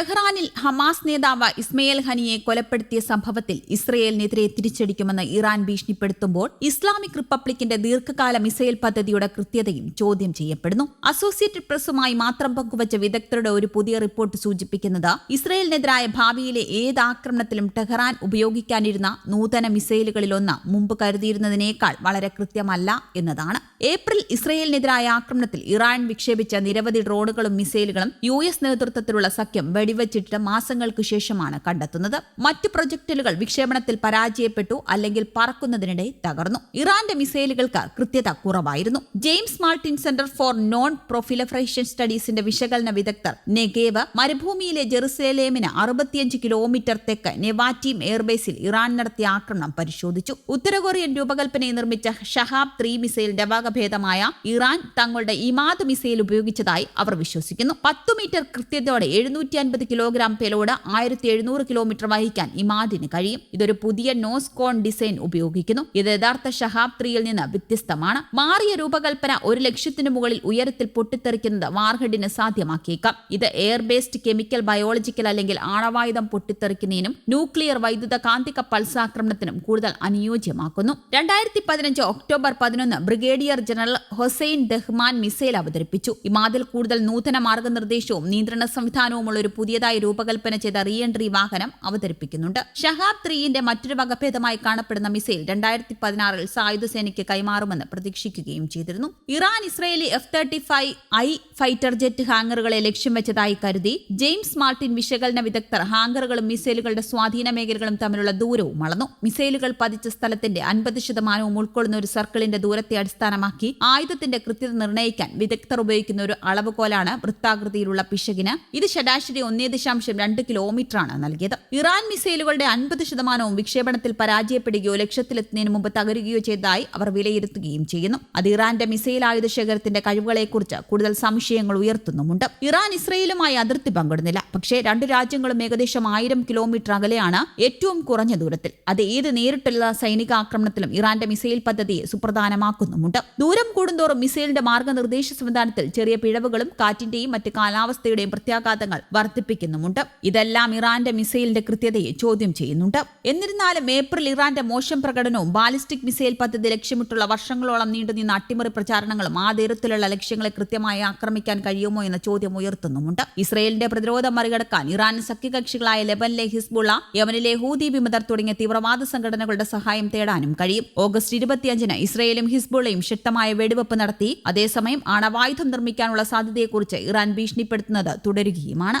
ടെഹ്റാനിൽ Hamas നേതാവ് ഇസ്മയിൽ ഹനിയെ കൊലപ്പെടുത്തിയ സംഭവത്തിൽ ഇസ്രയേലിനെതിരെ തിരിച്ചടിക്കുമെന്ന് ഇറാൻ ഭീഷണിപ്പെടുത്തുമ്പോൾ ഇസ്ലാമിക് റിപ്പബ്ലിക്കിന്റെ ദീർഘകാല മിസൈൽ പദ്ധതിയുടെ കൃത്യതയും ചോദ്യം ചെയ്യപ്പെടുന്നു. അസോസിയേറ്റഡ് പ്രസ്സുമായി മാത്രം പങ്കുവച്ച വിദഗ്ധരുടെ ഒരു പുതിയ റിപ്പോർട്ട് സൂചിപ്പിക്കുന്നത് ഇസ്രയേലിനെതിരായ ഭാവിയിലെ ഏത് ആക്രമണത്തിലും ടെഹ്റാൻ ഉപയോഗിക്കാനിരുന്ന നൂതന മിസൈലുകളിലൊന്ന് മുമ്പ് കരുതിയിരുന്നതിനേക്കാൾ വളരെ കൃത്യമല്ല എന്നതാണ്. ഏപ്രിൽ ഇസ്രയേലിനെതിരായ ആക്രമണത്തിൽ ഇറാൻ വിക്ഷേപിച്ച നിരവധി ഡ്രോണുകളും മിസൈലുകളും യു എസ് നേതൃത്വത്തിലുള്ള സഖ്യം വെടിവെച്ചിട്ട് മാസങ്ങൾക്ക് ശേഷമാണ് കണ്ടെത്തുന്നത്. മറ്റ് പ്രൊജക്ടിലുകൾ വിക്ഷേപണത്തിൽ പരാജയപ്പെട്ടു അല്ലെങ്കിൽ പറക്കുന്നതിനിടെ തകർന്നു. ഇറാന്റെ മിസൈലുകൾക്ക് കൃത്യത കുറവായിരുന്നു. James Martin centre for non proliferation സ്റ്റഡീസിന്റെ വിശകലന വിദഗ്ധർ നെഗേവ് മരുഭൂമിയിലെ ജെറുസലേമിന് അറുപത്തിയഞ്ച് കിലോമീറ്റർ തെക്ക് നെവാറ്റീം എയർബേസിൽ ഇറാൻ നടത്തിയ ആക്രമണം പരിശോധിച്ചു. ഉത്തര കൊറിയൻ നിർമ്മിച്ച ഷഹാബ് ത്രീ മിസൈലിന്റെ വകഭേദമായ ഇറാൻ തങ്ങളുടെ ഇമാദ് മിസൈൽ ഉപയോഗിച്ചതായി അവർ വിശ്വസിക്കുന്നു. പത്തു മീറ്റർ കൃത്യതയോടെ എഴുന്നൂറ്റി അൻപത് കിലോഗ്രാം പേലോട് ആയിരത്തി എഴുന്നൂറ് കിലോമീറ്റർ വഹിക്കാൻ ഇമാദിന് കഴിയും. ഇതൊരു പുതിയ നോസ് കോൺ ഡിസൈൻ ഉപയോഗിക്കുന്നു. ഇത് യഥാർത്ഥ ഷഹാബ് ത്രീയിൽ നിന്ന് വ്യത്യസ്തമാണ്. മാറിയ രൂപകൽപ്പന ഒരു ലക്ഷ്യത്തിന് മുകളിൽ ഉയരത്തിൽ പൊട്ടിത്തെറിക്കുന്നത് വാർഹെഡിന് സാധ്യമാക്കിയേക്കാം. ഇത് എയർ ബേസ്ഡ് കെമിക്കൽ ബയോളജിക്കൽ അല്ലെങ്കിൽ ആണവായുധം പൊട്ടിത്തെറിക്കുന്നതിനും ന്യൂക്ലിയർ വൈദ്യുത കാന്തിക പൾസാക്രമണത്തിനും കൂടുതൽ അനുയോജ്യമാക്കുന്നു. രണ്ടായിരത്തി പതിനഞ്ച് ഒക്ടോബർ പതിനൊന്ന് brigadier general Hossein Dehghan missile അവതരിപ്പിച്ചു. ഇമാതിൽ കൂടുതൽ നൂതന മാർഗനിർദ്ദേശവും നിയന്ത്രണ സംവിധാനവുമുള്ള ഒരു പുതിയതായി രൂപകൽപ്പന ചെയ്ത റീ എൻട്രി വാഹനം അവതരിപ്പിക്കുന്നുണ്ട്. ഷഹാബ് ത്രീയിന്റെ മറ്റൊരു വകഭേദമായി കാണപ്പെടുന്ന മിസൈൽ രണ്ടായിരത്തി പതിനാറിൽ സായുധ സേനയ്ക്ക് കൈമാറുമെന്ന് പ്രതീക്ഷിക്കുകയും ചെയ്തിരുന്നു. Iran Israeli F thirty five I fighter jet ഹാങ്ങറുകളെ ലക്ഷ്യം വെച്ചതായി കരുതി. ജെയിംസ് മാർട്ടിൻ വിശകലന വിദഗ്ധർ ഹാങ്കറുകളും മിസൈലുകളുടെ സ്വാധീന മേഖലകളും തമ്മിലുള്ള ദൂരവും അളന്നു മിസൈലുകൾ പതിച്ച സ്ഥലത്തിന്റെ അൻപത് ശതമാനവും ഉൾക്കൊള്ളുന്ന ഒരു സർക്കിളിന്റെ ദൂരത്തെ അടിസ്ഥാനമാക്കി ആയുധത്തിന്റെ കൃത്യത നിർണയിക്കാൻ വിദഗ്ധർ ഉപയോഗിക്കുന്ന ഒരു അളവുകോലാണ് വൃത്താകൃതിയിലുള്ള പിശകിന്. ഇത് ശരാശരി ഒന്നേ ദശാംശം രണ്ട് കിലോമീറ്ററാണ് നൽകിയത്. ഇറാൻ മിസൈലുകളുടെ അൻപത് ശതമാനവും വിക്ഷേപണത്തിൽ പരാജയപ്പെടുകയോ ലക്ഷ്യത്തിലെത്തുന്നതിന് മുമ്പ് തകരുകയോ ചെയ്തതായി അവർ വിലയിരുത്തുകയും ചെയ്യുന്നു. അത് ഇറാന്റെ മിസൈൽ ആയുധ ശേഖരത്തിന്റെ കഴിവുകളെക്കുറിച്ച് കൂടുതൽ സംശയങ്ങൾ ഉയർത്തുന്നുമുണ്ട്. ഇറാൻ ഇസ്രയേലുമായി അതിർത്തി പങ്കിടുന്നില്ല. പക്ഷേ രണ്ട് രാജ്യങ്ങളും ഏകദേശം ആയിരം കിലോമീറ്റർ അകലെയാണ് ഏറ്റവും കുറഞ്ഞ ദൂരത്തിൽ. അത് ഏത് നേരിട്ടുള്ള സൈനിക ആക്രമണത്തിലും ഇറാന്റെ മിസൈൽ പദ്ധതിയെ സുപ്രധാനമാക്കുന്നുമുണ്ട്. ദൂരം കൂടുന്തോറും മിസൈലിന്റെ മാർഗനിർദ്ദേശ സംവിധാനത്തിൽ ചെറിയ പിഴവുകളും കാറ്റിന്റെയും മറ്റ് കാലാവസ്ഥയുടെയും പ്രത്യാഘാതങ്ങൾ വർദ്ധിപ്പിക്കുന്നുമുണ്ട്. ഇതെല്ലാം ഇറാന്റെ മിസൈലിന്റെ കൃത്യതയെ ചോദ്യം ചെയ്യുന്നുണ്ട്. എന്നിരുന്നാലും ഏപ്രിൽ ഇറാന്റെ മോശം പ്രകടനവും ബാലിസ്റ്റിക് മിസൈൽ പദ്ധതി ലക്ഷ്യമിട്ടുള്ള വർഷങ്ങളോളം നീണ്ടുനിന്ന അട്ടിമറി പ്രചാരണങ്ങളും ആ തീരത്തിലുള്ള ലക്ഷ്യങ്ങളെ കൃത്യമായി ആക്രമിക്കാൻ കഴിയുമോ എന്ന ചോദ്യം ഉയർത്തുന്നുമുണ്ട്. ഇസ്രയേലിന്റെ പ്രതിരോധം മറികടക്കാൻ ഇറാൻ സഖ്യകക്ഷികളായ ലെബനിലെ ഹിസ്ബുള്ള യമനിലെ ഹൂദി വിമതർ തുടങ്ങിയ തീവ്രവാദ സംഘടനകളുടെ സഹായം തേടാനും കഴിയും. ഓഗസ്റ്റ് ഇരുപത്തിയഞ്ചിന് ഇസ്രയേലും ഹിസ്ബുള്ളയും ശക്തമായ വെടിവെപ്പ് നടത്തി. അതേസമയം ആണവായുധം നിർമ്മിക്കാനുള്ള സാധ്യതയെക്കുറിച്ച് ഇറാൻ ഭീഷണിപ്പെടുത്തുന്നത് തുടരുകയുമാണ്.